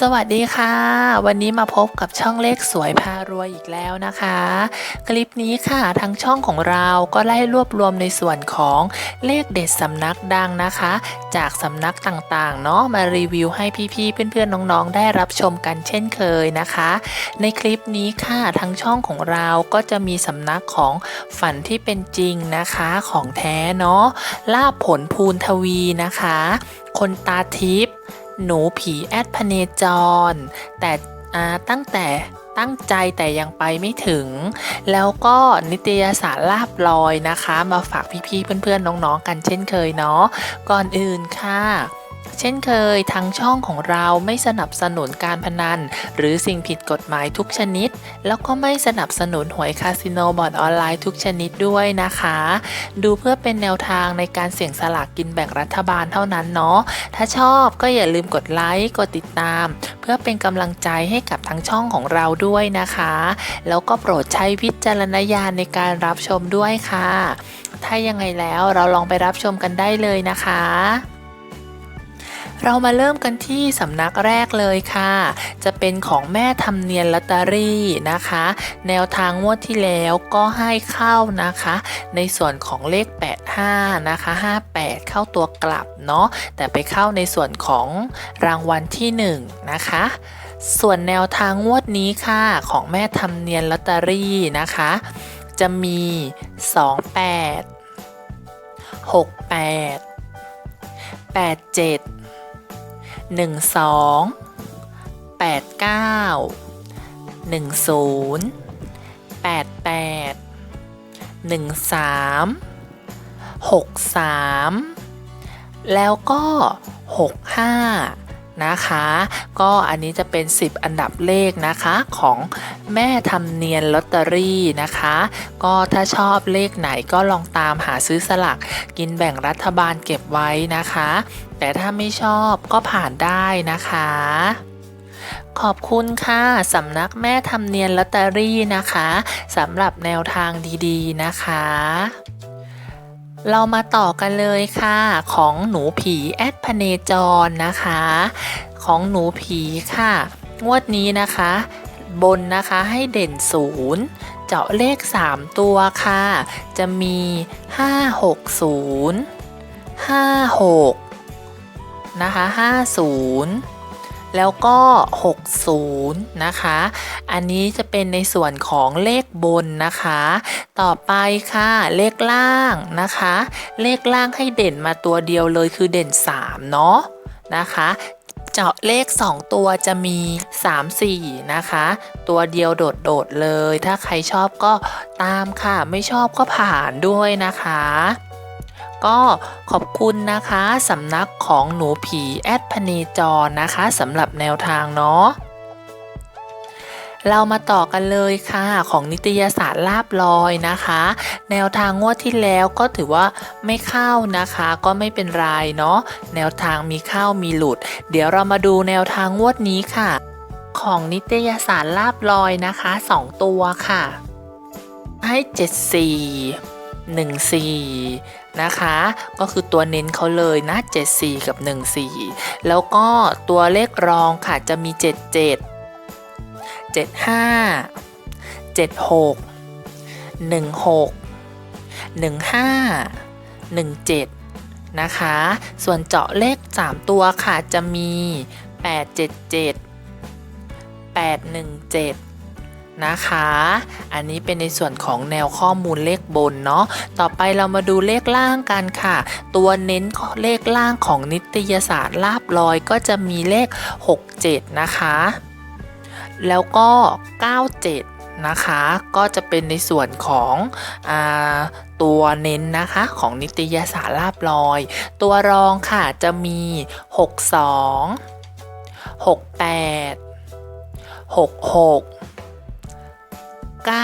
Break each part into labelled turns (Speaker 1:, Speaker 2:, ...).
Speaker 1: สวัสดีค่ะ วันนี้มาพบกับช่องเลขสวยพารวยอีกแล้วนะคะ คลิปนี้ค่ะทางช่องของเราก็ไล่รวบรวมในส่วนของเลขเด็ดสำนักดังนะคะ จากสำนักต่างๆเนาะมารีวิวให้พี่ๆเพื่อนๆน้องๆได้รับชมกันเช่นเคยนะคะ ในคลิปนี้ค่ะทางช่องของเราก็จะมีสำนักของฝันที่เป็นจริงนะคะของแท้เนาะลาบผลภูนทวีนะคะ คนตาทิพย์ หนูผีแอดพเนจร แต่อาตั้งแต่ตั้งใจแต่ยังไปไม่ถึง แล้วก็นิตยสารลาบลอยนะคะ มาฝากพี่ๆเพื่อนๆน้องๆกันเช่นเคยเนาะก่อนอื่นค่ะ เช่นเคยทางช่องของเราไม่สนับสนุนการพนัน หรือสิ่งผิดกฎหมายทุกชนิด แล้วก็ไม่สนับสนุนหวยคาสิโนบอร์ดออนไลน์ทุกชนิดด้วยนะคะ ดูเพื่อเป็นแนวทางในการเสี่ยงสลากกินแบ่งรัฐบาลเท่านั้นเนาะถ้าชอบก็อย่าลืมกดไลค์กดติดตาม เพื่อเป็นกำลังใจให้กับทางช่องของเราด้วยนะคะ แล้วก็โปรดใช้วิจารณญาณในการรับชมด้วยค่ะ ถ้ายังไงแล้วเราลองไปรับชมกันได้เลยนะคะ เรามาเริ่มกันที่สำนักแรกเลยค่ะ จะเป็นของแม่ทำเนียนลอตเตอรี่นะคะ แนวทางงวดที่แล้วก็ให้เข้านะคะ ในส่วนของเลข 85 นะคะ 58 เข้าตัวกลับเนาะแต่ไปเข้าในส่วนของรางวัลที่ 1 นะคะส่วนแนวทางงวดนี้ค่ะ ของแม่ทำเนียนลอตเตอรี่นะคะ จะมี 28 68 87 12 89 10 88 13 63 แล้วก็ 65นะคะก็อันนี้จะเป็น 10 อันดับเลขนะคะของแม่ทำเนียนลอตเตอรี่นะคะ ก็ถ้าชอบเลขไหนก็ลองตามหาซื้อสลักกินแบ่งรัฐบาลเก็บไว้นะคะ แต่ถ้าไม่ชอบก็ผ่านได้นะคะ ขอบคุณค่ะสำนักแม่ทำเนียนลอตเตอรี่นะคะสำหรับแนวทางดีๆนะคะเรามาต่อกันเลยค่ะ ของหนูผีแอดพเนจรนะคะ ของหนูผีค่ะ งวดนี้นะคะ บนนะคะให้เด่นศูนย์เจาะเลข 3 ตัวค่ะ จะมี 560 56 นะคะ 50 แล้วก็ 60 นะคะ อันนี้จะเป็นในส่วนของเลขบนนะคะ ต่อไปค่ะเลขล่างนะคะ เลขล่างให้เด่นมาตัวเดียวเลยคือเด่น 3 เนาะนะคะเจาะเลข 2 ตัวจะมี 3 4 นะคะ ตัวเดียวโดด ๆ เลย ถ้าใครชอบก็ตามค่ะ ไม่ชอบก็ผ่านด้วยนะคะ ก็ขอบคุณนะคะสำนักของหนูผีแอดพเนจรนะคะสำหรับแนวทางเนาะเรามาต่อกันเลยค่ะของนิตยสารลาบลอยนะคะ แนวทางงวดที่แล้วก็ถือว่าไม่เข้านะคะ ก็ไม่เป็นไรเนาะแนวทางมีเข้ามีหลุด เดี๋ยวเรามาดูแนวทางงวดนี้ค่ะ ของนิตยสารลาบลอยนะคะ 2 ตัวค่ะ ให้ 74 14 นะคะ ก็คือตัวเน้นเขาเลยนะ 74 กับ 14 แล้วก็ตัวเลขรองค่ะจะมี 77 75 76 16 15 17 นะคะ ส่วนเจาะเลข 3 ตัวค่ะจะมี 877 817 นะคะ อันนี้เป็นในส่วนของแนวข้อมูลเลขบนเนาะ ต่อไปเรามาดูเลขล่างกันค่ะ ตัวเน้นเลขล่างของนิตยสารลาบลอยก็จะมีเลข 67 นะคะ แล้วก็ 97 นะคะ ก็จะเป็นในส่วนของอตัวเน้นนะคะของนิตยสารลาบลอย ตัวรองค่ะจะมี 62 68 66 96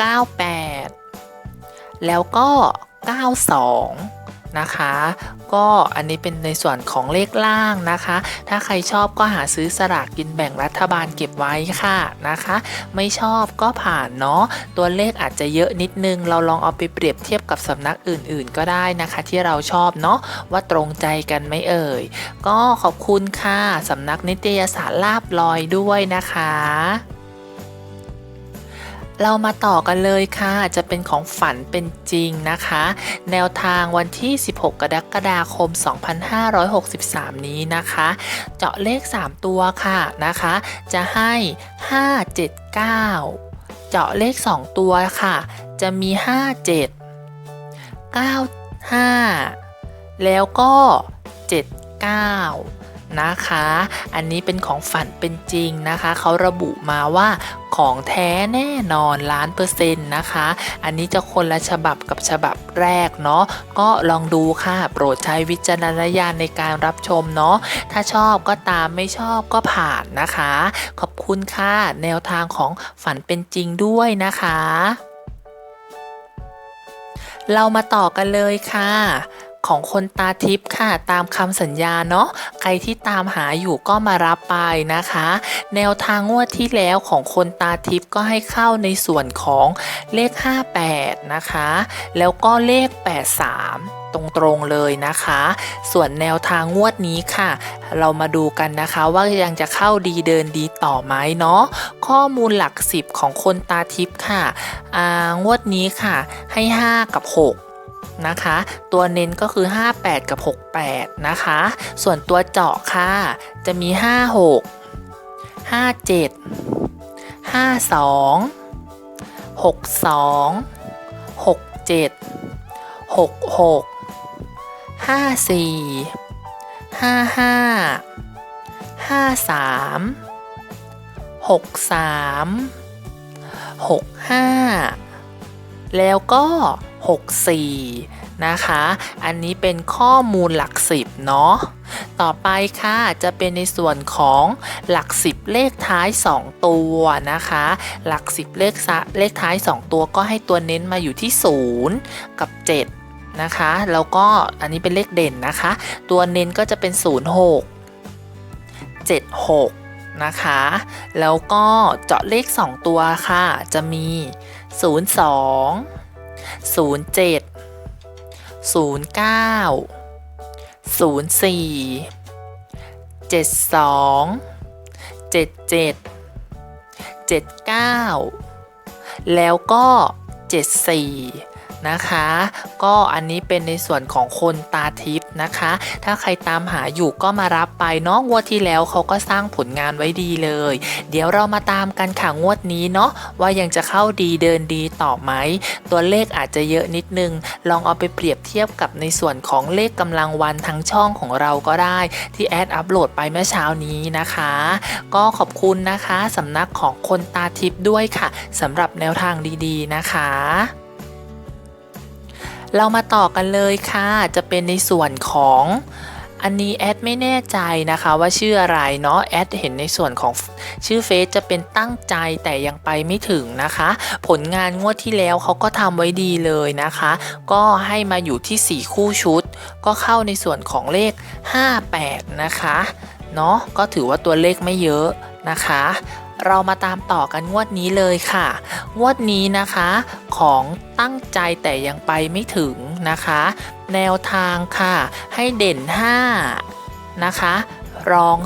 Speaker 1: 98 แล้วก็ 92 นะคะ ก็อันนี้เป็นในส่วนของเลขล่างนะคะ ถ้าใครชอบก็หาซื้อสลากกินแบ่งรัฐบาลเก็บไว้ค่ะนะคะ ไม่ชอบก็ผ่านเนาะ ตัวเลขอาจจะเยอะนิดนึง เราลองเอาไปเปรียบเทียบกับสำนักอื่นๆ ก็ได้นะคะ ที่เราชอบเนาะว่าตรงใจกันไหมเอ่ย ก็ขอบคุณค่ะสำนักนิตยสารลาบลอยด้วยนะคะ เรามาต่อกันเลยค่ะ จะเป็นของฝันเป็นจริงนะคะ แนวทางวันที่ 16 กรกฎาคม 2563 นี้นะคะ เจาะเลข 3 ตัวค่ะนะคะ จะให้ 579 เจาะเลข 2 ตัวค่ะ จะมี 57 95 แล้วก็ 79 นะคะ อันนี้เป็นของฝันเป็นจริงนะคะ เขาระบุมาว่าของแท้แน่นอนล้านเปอร์เซ็นต์นะคะ อันนี้จะคนละฉบับกับฉบับแรกเนาะ ก็ลองดูค่ะ โปรดใช้วิจารณญาณในการรับชมเนาะ ถ้าชอบก็ตามไม่ชอบก็ผ่านนะคะ ขอบคุณค่ะ แนวทางของฝันเป็นจริงด้วยนะคะ เรามาต่อกันเลยค่ะ ของคนตาทิพย์ค่ะตามคำสัญญาเนาะใครที่ตามหาอยู่ก็มารับไปนะคะ แนวทางงวดที่แล้วของคนตาทิพย์ก็ให้เข้าในส่วนของเลข 58 นะคะ แล้วก็เลข 83ตรงๆเลยนะคะ ส่วนแนวทางงวดนี้ค่ะ เรามาดูกันนะคะว่ายังจะเข้าดีเดินดีต่อไหมเนาะข้อมูลหลักสิบของคนตาทิพย์ค่ะงวดนี้ค่ะให้ 5 กับ 6 นะคะ ตัวเน้นก็คือ 58 กับ 68 นะคะ ส่วนตัวเจาะค่ะ จะมี 56 57 52 62 67 66 54 55 53 63 65 แล้วก็ 64 นะคะ อันนี้เป็นข้อมูลหลักสิบเนาะ ต่อไปค่ะจะเป็นในส่วนของหลักสิบเลขท้าย 2 ตัวนะคะ หลักสิบเลขะเลขท้าย 2 ตัวก็ให้ตัวเน้นมาอยู่ที่ 0 กับ 7 นะคะ แล้วก็อันนี้เป็นเลขเด่นนะคะ ตัวเน้นก็จะเป็น 06 76นะคะ แล้วก็เจาะเลข 2 ตัวค่ะ จะมี 02 07 09 04 72 77 79แล้วก็74นะคะ ก็อันนี้เป็นในส่วนของคนตาทิพย์ นะคะ ถ้าใครตามหาอยู่ก็มารับไปเนาะงวดที่แล้วเขาก็สร้างผลงานไว้ดีเลย เดี๋ยวเรามาตามกันค่ะงวดนี้เนาะว่ายังจะเข้าดีเดินดีต่อไหม ตัวเลขอาจจะเยอะนิดนึง ลองเอาไปเปรียบเทียบกับในส่วนของเลขกำลังวันทั้งช่องของเราก็ได้ ที่แอดอัปโหลดไปเมื่อเช้านี้นะคะ ก็ขอบคุณนะคะสำนักของคนตาทิพย์ด้วยค่ะสำหรับแนวทางดีๆนะคะ เรามาต่อกันเลยค่ะ จะเป็นในส่วนของอันนี้แอดไม่แน่ใจนะคะว่าชื่ออะไรเนาะแอดเห็นในส่วนของชื่อเฟซจะเป็นตั้งใจแต่ยังไปไม่ถึงนะคะ ผลงานงวดที่แล้วเขาก็ทำไว้ดีเลยนะคะ ก็ให้มาอยู่ที่ 4 คู่ชุด ก็เข้าในส่วนของเลข 58 นะคะเนาะก็ถือว่าตัวเลขไม่เยอะนะคะ เรามาตามต่อกันงวดนี้เลยค่ะ วดนี้นะคะของตั้งใจแต่ยังไปไม่ถึงนะคะ แนวทางค่ะให้เด่น 5 นะคะ รอง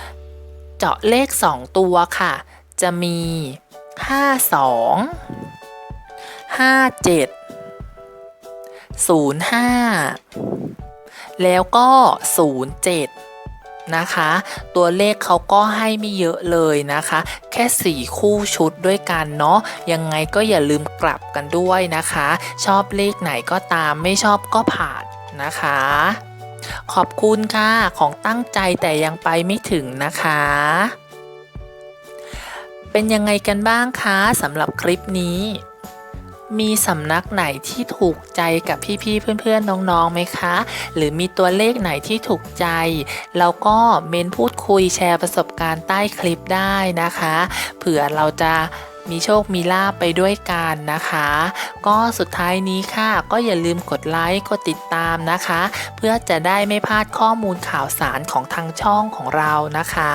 Speaker 1: 0 เจาะเลข 2 ตัวค่ะ จะมี 52 57 05 แล้วก็ 07 นะคะ ตัวเลขเขาก็ให้ไม่เยอะเลยนะคะ แค่ 4 คู่ชุดด้วยกันเนาะยังไงก็อย่าลืมกลับกันด้วยนะคะ ชอบเลขไหนก็ตามไม่ชอบก็ผ่านนะคะ ขอบคุณค่ะของตั้งใจแต่ยังไปไม่ถึงนะคะเป็นยังไงกันบ้างคะสำหรับคลิปนี้ มีสำนักไหนที่ถูกใจกับพี่ๆเพื่อนๆน้องๆไหมคะ หรือมีตัวเลขไหนที่ถูกใจ แล้วก็เมนพูดคุยแชร์ประสบการณ์ใต้คลิปได้นะคะ เผื่อเราจะ มีโชคมีลาบไปด้วยกันนะคะ ก็สุดท้ายนี้ค่ะ ก็อย่าลืมกดไลค์กดติดตามนะคะ เพื่อจะได้ไม่พลาดข้อมูลข่าวสารของทางช่องของเรานะคะ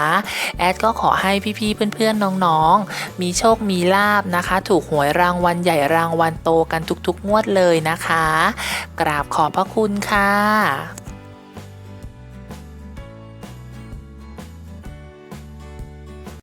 Speaker 1: แอดก็ขอให้พี่ๆเพื่อนๆน้องๆ มีโชคมีลาบนะคะ ถูกหวยรางวัลใหญ่รางวัลโตกันทุกๆงวดเลยนะคะ กราบขอบพระคุณค่ะ